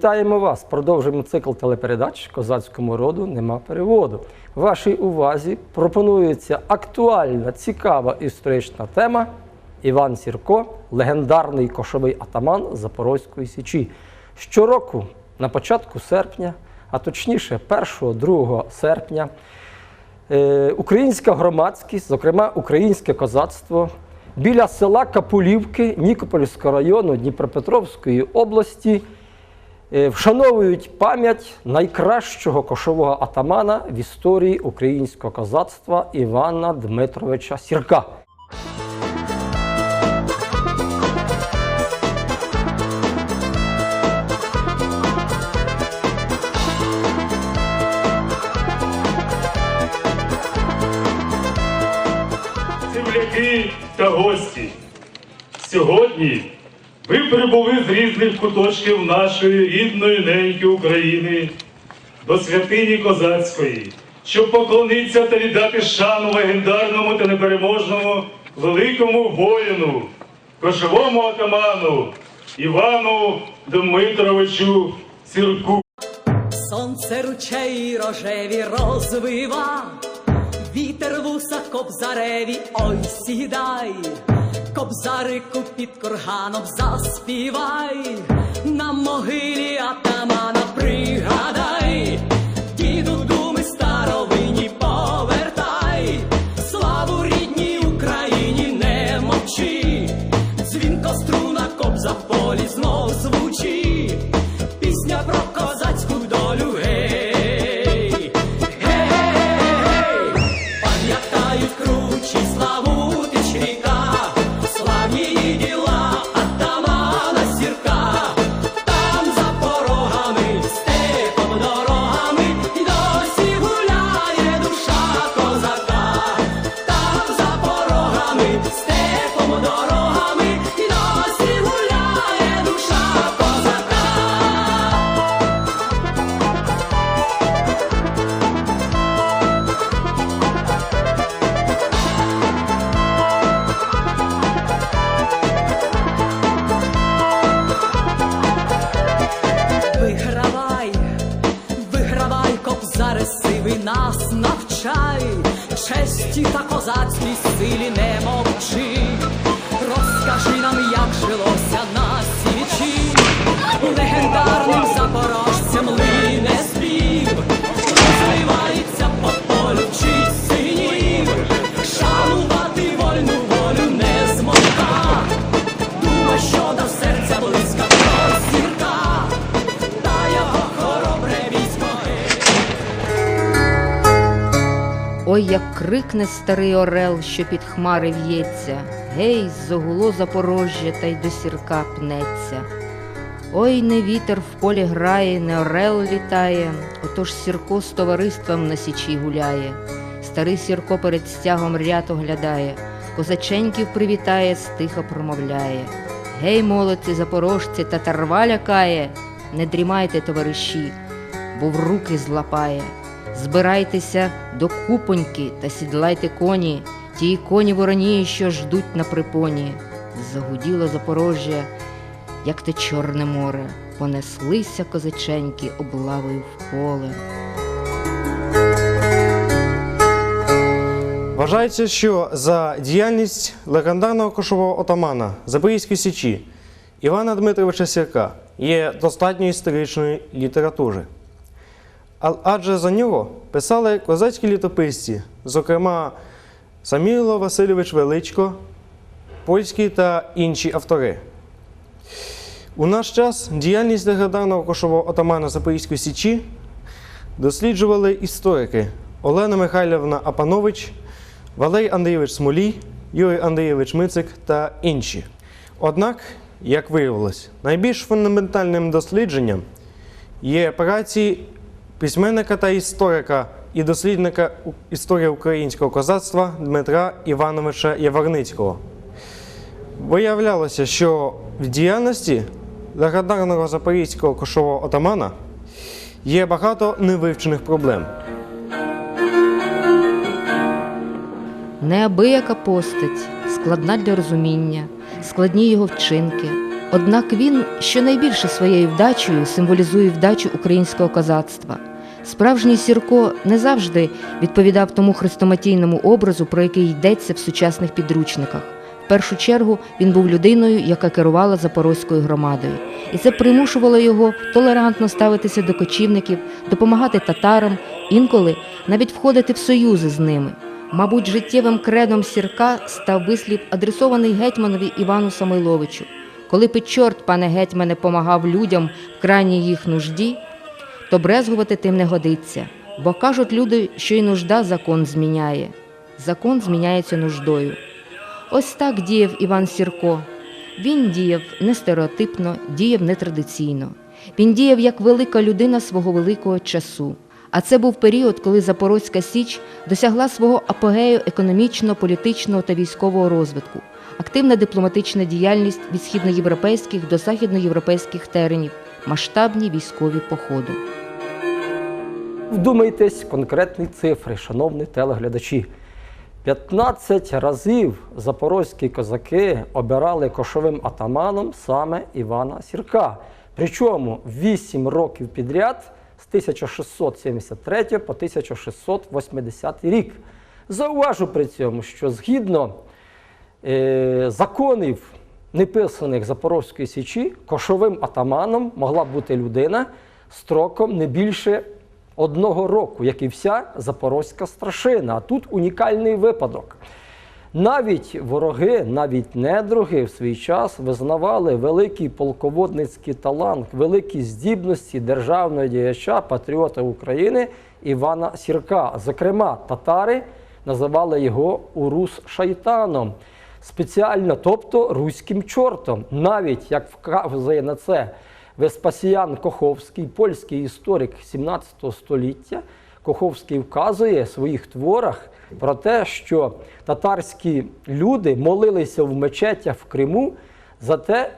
Вітаємо вас! Продовжуємо цикл телепередач Козацькому роду нема переводу. Вашій увазі пропонується актуальна, цікава історична тема Іван Сірко, легендарний кошовий атаман Запорозької Січі. Щороку, на початку серпня, а точніше 1-2 серпня, е, українська громадськість, зокрема українське козацтво, біля села Капулівки Нікопольського району Дніпропетровської області вшановують пам'ять найкращого кошового атамана в історії українського козацтва Івана Дмитровича Сірка. земляки та гості. Сьогодні ви прибули з різних куточків нашої рідної неньки України до святині Козацької, щоб поклонитися та віддати шану легендарному та непереможному великому воїну, кошовому атаману Івану Дмитровичу Сірку. Сонце ручей рожеві розвива, вітер вуса кобзареві, ой сідай, кобзарику під корганом заспівай, на могилі атамана пригадай, честі та козацькій силі не мовчи. Розкажи нам, як жилося на січі, легендарним запорожцям лине спів, розливається по полю чисть синів, шанувати вольну волю не змогла. Дума, що до серця близька зірка, та його хоробре військо. Ой, як крикне старий орел, що під хмари в'ється, гей, загуло Запорожжя та й до сірка пнеться. Ой, не вітер в полі грає, не орел літає, отож сірко з товариством на січі гуляє. Старий сірко перед стягом ряд оглядає, козаченьків привітає, стихо промовляє. Гей, молодці, запорожці, татарва лякає, не дрімайте, товариші, бо в руки злапає. Збирайтеся до купоньки та сідлайте коні, ті коні вороні, що ждуть на припоні. Загуділо Запорожжя, як те Чорне море, понеслися козаченьки облавою в поле. Вважається, що за діяльність легендарного кошового отамана Запорізької січі Івана Дмитровича Сірка є достатньо історичної літератури. Адже за нього писали козацькі літописці, зокрема Саміло Васильович Величко, польські та інші автори. У наш час діяльність легендарного кошового отамана Запорізької січі досліджували історики Олена Михайлівна Апанович, Валерій Андрійович Смолій, Юрій Андрійович Мицик та інші. Однак, як виявилось, найбільш фундаментальним дослідженням є праці письменника та історика і дослідника історії українського козацтва Дмитра Івановича Яворницького. Виявлялося, що в діяльності легендарного запорізького кошового отамана є багато невивчених проблем. Неабияка постать, складна для розуміння, складні його вчинки, Однак він щонайбільше своєю вдачею символізує вдачу українського козацтва. Справжній Сірко не завжди відповідав тому хрестоматійному образу, про який йдеться в сучасних підручниках. В першу чергу він був людиною, яка керувала запорозькою громадою, і це примушувало його толерантно ставитися до кочівників, допомагати татарам, інколи навіть входити в союзи з ними. Мабуть, життєвим кредом сірка став вислів, адресований гетьманові Івану Самойловичу. Коли під чорт, пане гетьмане, помагав людям в крайній їх нужді, то брезгувати тим не годиться. Бо кажуть люди, що й нужда закон зміняє. Закон зміняється нуждою. Ось так діяв Іван Сірко. Він діяв не стереотипно, діяв нетрадиційно. Він діяв як велика людина свого великого часу. А це був період, коли Запорозька Січ досягла свого апогею економічного, політичного та військового розвитку, активна дипломатична діяльність від східноєвропейських до західноєвропейських теренів, масштабні військові походи. Вдумайтесь конкретні цифри, шановні телеглядачі. 15 разів запорозькі козаки обирали кошовим атаманом саме Івана Сірка. Причому 8 років підряд з 1673 по 1680 рік. Зауважу при цьому, що згідно е, законів, неписаних Запорозької Січі, кошовим атаманом могла бути людина строком не більше одного року, як і вся запорозька страшина. А тут унікальний випадок. Навіть вороги, навіть недруги в свій час визнавали великий полководницький талант, великі здібності державного діяча, патріота України Івана Сірка. Зокрема, татари називали його урус шайтаном. Спеціально, тобто руським чортом, навіть як вказує на це Веспасіян Коховський, польський історик 17 століття, Коховський вказує в своїх творах про те, що татарські люди молилися в мечетях в Криму за те,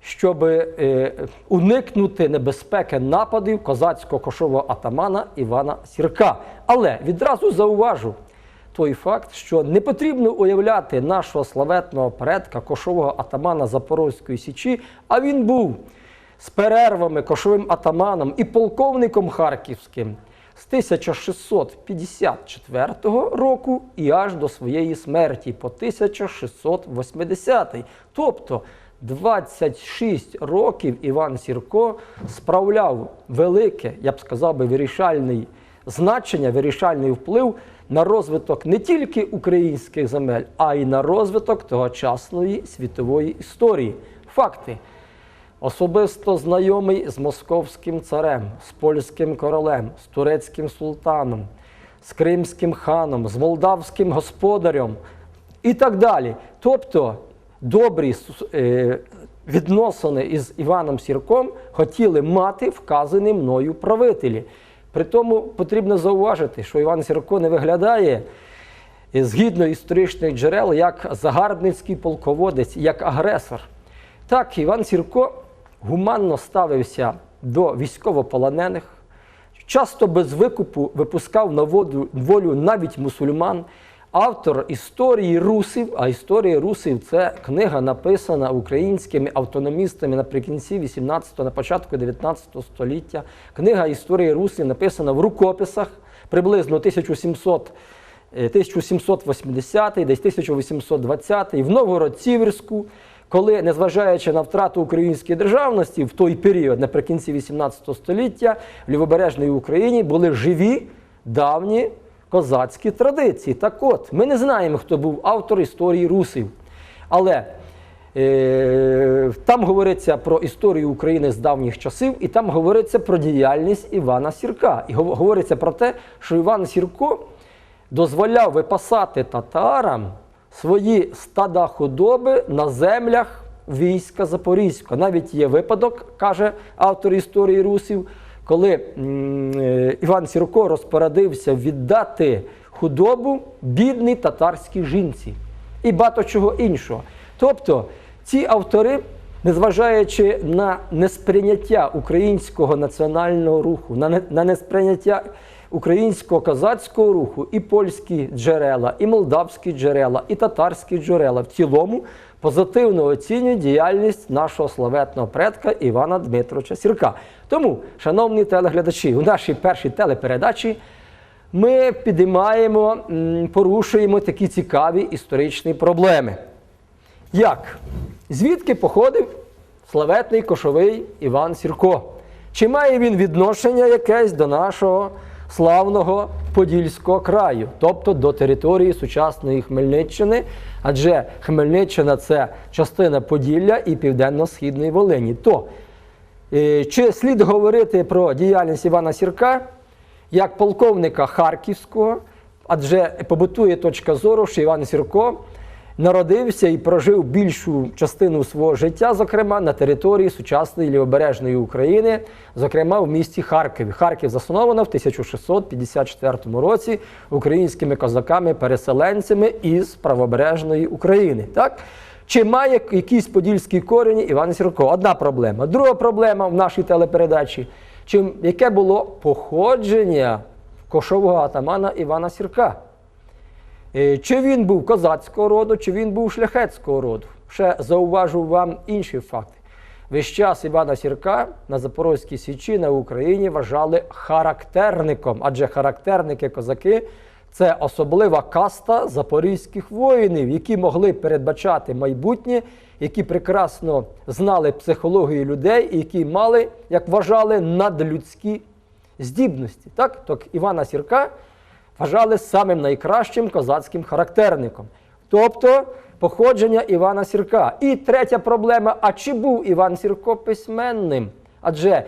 щоб е, уникнути небезпеки нападів козацького кошового атамана Івана Сірка. Але відразу зауважу той факт, що не потрібно уявляти нашого славетного предка кошового атамана Запорозької Січі, а він був з перервами кошовим атаманом і полковником харківським з 1654 року і аж до своєї смерті по 1680. Тобто 26 років Іван Сірко справляв велике, я б сказав би, вирішальний значення, вирішальний вплив на розвиток не тільки українських земель, а й на розвиток тогочасної світової історії. Факти. Особисто знайомий з московським царем, з польським королем, з турецьким султаном, з кримським ханом, з молдавським господарем і так далі. Тобто добрі е, відносини із Іваном Сірком хотіли мати вказані мною правителі. При тому потрібно зауважити, що Іван Сірко не виглядає е, згідно історичних джерел як загарбницький полководець, як агресор. Так, Іван Сірко гуманно ставився до військовополонених, часто без викупу випускав на волю навіть мусульман. Автор історії русів, а історія русів це книга, написана українськими автономістами наприкінці 18-го, на початку 19 століття. Книга історії русів написана в рукописах приблизно 1700 е, 1780, десь 1820, в Новгород-Сіверську, коли, незважаючи на втрату української державності в той період, наприкінці 18 століття, в Лівобережній Україні були живі давні козацькі традиції. Так от, ми не знаємо, хто був автор історії русів. Але е, там говориться про історію України з давніх часів, і там говориться про діяльність Івана Сірка. І говориться про те, що Іван Сірко дозволяв випасати татарам свої стада худоби на землях війська Запорізького. Навіть є випадок, каже автор історії русів, коли е, Іван Сірко розпорядився віддати худобу бідній татарській жінці і багато чого іншого. Тобто ці автори незважаючи на несприйняття українського національного руху, на, не- на несприйняття українського козацького руху, і польські джерела, і молдавські джерела, і татарські джерела в цілому позитивно оцінюють діяльність нашого славетного предка Івана Дмитровича Сірка. Тому, шановні телеглядачі, у нашій першій телепередачі ми підіймаємо, порушуємо такі цікаві історичні проблеми. Як? Звідки походив славетний кошовий Іван Сірко? Чи має він відношення якесь до нашого славного Подільського краю, тобто до території сучасної Хмельниччини? Адже Хмельниччина це частина Поділля і Південно-Східної Волині. То е, чи слід говорити про діяльність Івана Сірка як полковника Харківського, адже побутує точка зору, що Іван Сірко народився і прожив більшу частину свого життя, зокрема на території сучасної лівобережної України, зокрема в місті Харкові. Харків засновано в 1654 році українськими козаками-переселенцями із правобережної України. Так? Чи має якісь подільські корені Іван Сірко? Одна проблема. Друга проблема в нашій телепередачі. Чи яке було походження кошового атамана Івана Сірка? Е, Чи він був козацького роду, чи він був шляхетського роду? Ще зауважу вам інші факти. Весь час Івана Сірка на Запорозькій Січі на Україні вважали характерником, адже характерники козаки це особлива каста запорізьких воїнів, які могли передбачати майбутнє, які прекрасно знали психологію людей і які мали, як вважали, надлюдські здібності. Так, так Івана Сірка вважали самим найкращим козацьким характерником. Тобто походження Івана Сірка. І третя проблема: а чи був Іван Сірко письменним? Адже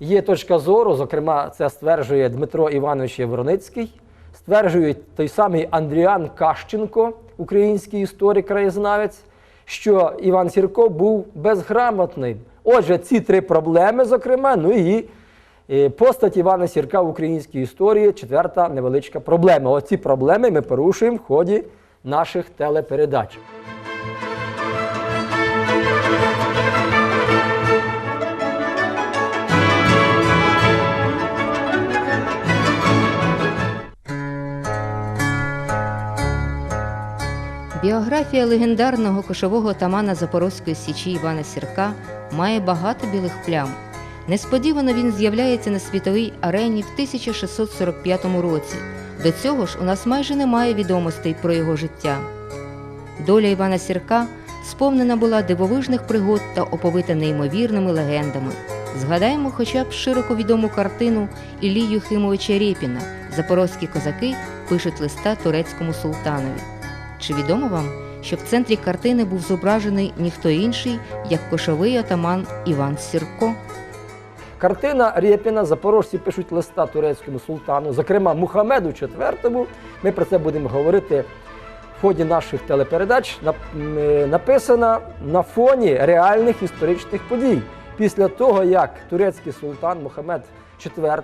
є точка зору, зокрема, це стверджує Дмитро Іванович Євроницький, стверджує той самий Андріан Кащенко, український історик краєзнавець, що Іван Сірко був безграмотним. Отже, ці три проблеми, зокрема, ну і Постать Івана Сірка в українській історії четверта невеличка проблема. Оці проблеми ми порушуємо в ході наших телепередач. Біографія легендарного кошового отамана Запорозької січі Івана Сірка має багато білих плям. Несподівано він з'являється на світовій арені в 1645 році. До цього ж у нас майже немає відомостей про його життя. Доля Івана Сірка сповнена була дивовижних пригод та оповита неймовірними легендами. Згадаємо хоча б широко відому картину Іллі Юхимовича Рєпіна Запорозькі козаки пишуть листа турецькому султанові. Чи відомо вам, що в центрі картини був зображений ніхто інший, як кошовий отаман Іван Сірко? Картина Рєпіна запорожці пишуть листа турецькому султану, зокрема Мухамеду IV. Ми про це будемо говорити в ході наших телепередач. Е, Написана на фоні реальних історичних подій. Після того, як турецький султан Мухамед IV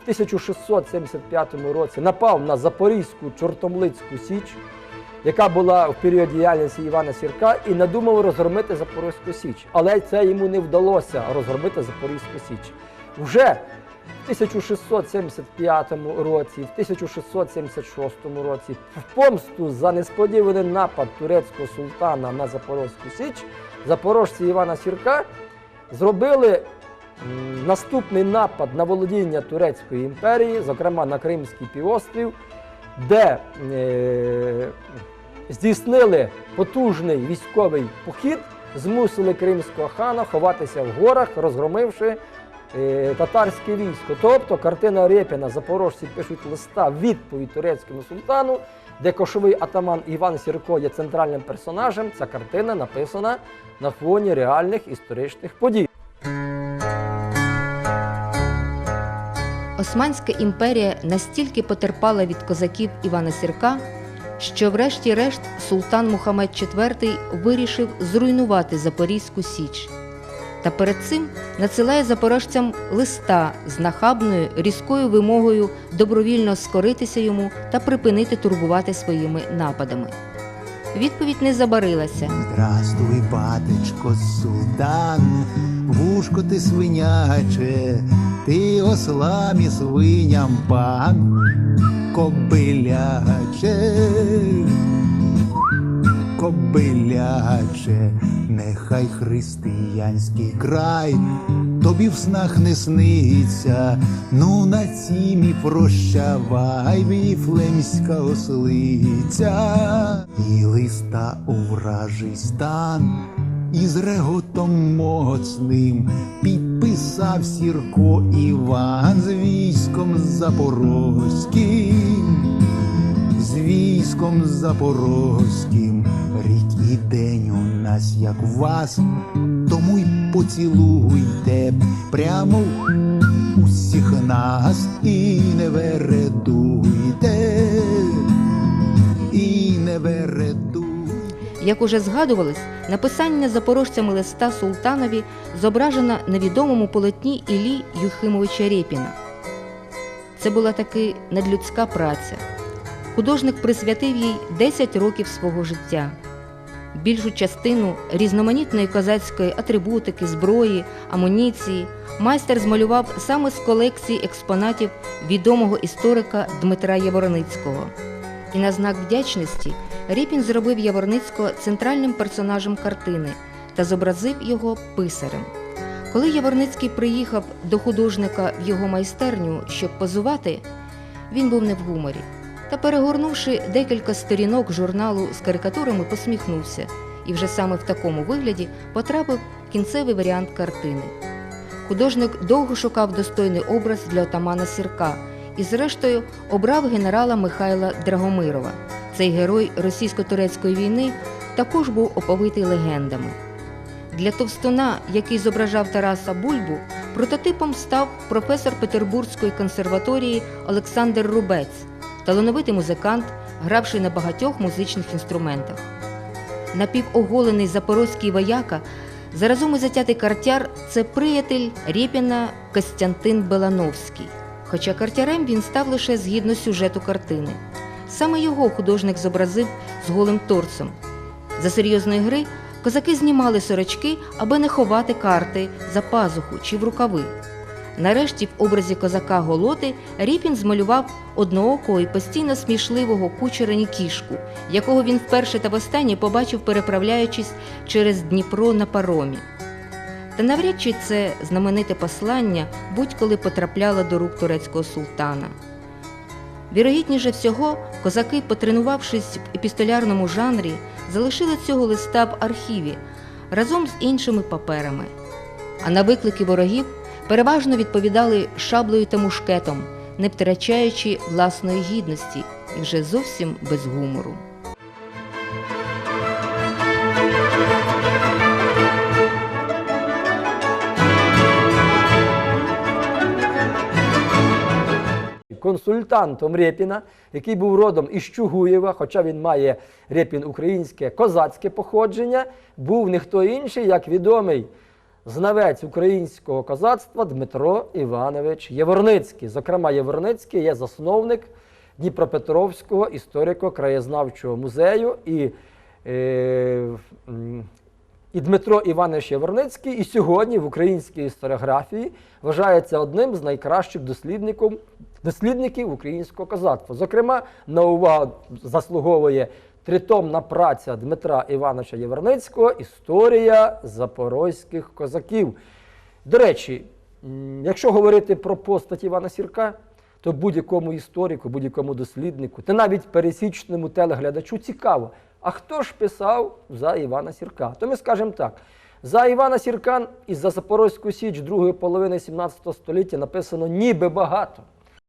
в 1675 році напав на Запорізьку Чортомлицьку Січ, яка була в період діяльності Івана Сірка, і надумав розгромити Запорізьку Січ. Але це йому не вдалося розгромити Запорізьку Січ. Вже в 1675 році, в 1676 році, в помсту за несподіваний напад турецького султана на Запорозьку Січ, запорожці Івана Сірка зробили наступний напад на володіння Турецької імперії, зокрема на Кримський півострів, де е, здійснили потужний військовий похід, змусили кримського хана ховатися в горах, розгромивши е, татарське військо. Тобто картина Рєпіна запорожці пишуть листа відповідь турецькому султану, де кошовий атаман Іван Сірко є центральним персонажем. Ця картина написана на фоні реальних історичних подій. Османська імперія настільки потерпала від козаків Івана Сірка, що, врешті-решт, султан Мухаммед IV вирішив зруйнувати Запорізьку Січ. Та перед цим надсилає запорожцям листа з нахабною різкою вимогою добровільно скоритися йому та припинити турбувати своїми нападами. Відповідь не забарилася. Здравствуй, батечко, султан, вушко ти свиняче, ти ослам і свиням пан, кобиляче, кобиляче, нехай християнський край тобі в снах не сниться, ну на цім і прощавай, віфлемська ослиця, і листа у вражий стан, із реготом моцним підписав Сірко Іван з військом запорозьким. З військом запорозьким, рік і день у нас, як вас, тому й поцілуйте прямо усіх нас і не вередуйте, Як уже згадувалось, написання запорожцями листа Султанові зображено на відомому полотні Іллі Юхимовича Рєпіна. Це була таки надлюдська праця. Художник присвятив їй 10 років свого життя. Більшу частину різноманітної козацької атрибутики, зброї, амуніції майстер змалював саме з колекції експонатів відомого історика Дмитра Яворницького. І на знак вдячності Ріпін зробив Яворницького центральним персонажем картини та зобразив його писарем. Коли Яворницький приїхав до художника в його майстерню, щоб позувати, він був не в гуморі. Та, перегорнувши декілька сторінок журналу з карикатурами, посміхнувся і вже саме в такому вигляді потрапив кінцевий варіант картини. Художник довго шукав достойний образ для отамана Сірка і, зрештою, обрав генерала Михайла Драгомирова. Цей герой російсько-турецької війни також був оповитий легендами. Для товстуна, який зображав Тараса Бульбу, прототипом став професор Петербурзької консерваторії Олександр Рубець, талановитий музикант, гравший на багатьох музичних інструментах. Напівоголений запорозький вояка, заразом і затятий картяр це приятель Рєпіна Костянтин Белановський. Хоча картярем він став лише згідно сюжету картини. Саме його художник зобразив з голим торцем. За серйозної гри козаки знімали сорочки, аби не ховати карти за пазуху чи в рукави. Нарешті, в образі козака Голоти Ріпін змалював одноокого і постійно смішливого кучера Нікішку, якого він вперше та востаннє побачив, переправляючись через Дніпро на паромі. Та навряд чи це знамените послання будь-коли потрапляло до рук турецького султана. Вірогідніше всього, козаки, потренувавшись в епістолярному жанрі, залишили цього листа в архіві разом з іншими паперами. А на виклики ворогів переважно відповідали шаблею та мушкетом, не втрачаючи власної гідності і вже зовсім без гумору. Консультантом Рєпіна, який був родом із Чугуєва, хоча він має Рєпін українське козацьке походження, був ніхто інший, як відомий знавець українського козацтва Дмитро Іванович Єворницький. Зокрема, Єворницький є засновник Дніпропетровського історико-краєзнавчого музею і е, і Дмитро Іванович Яворницький і сьогодні в українській історіографії вважається одним з найкращих дослідників, дослідників українського козацтва. Зокрема, на увагу заслуговує тритомна праця Дмитра Івановича Яворницького Історія запорозьких козаків. До речі, якщо говорити про постать Івана Сірка, то будь-якому історику, будь-якому досліднику, та навіть пересічному телеглядачу цікаво, а хто ж писав за Івана Сірка? То ми скажемо так: за Івана Сірка і за Запорозьку Січ другої половини 17 століття написано ніби багато.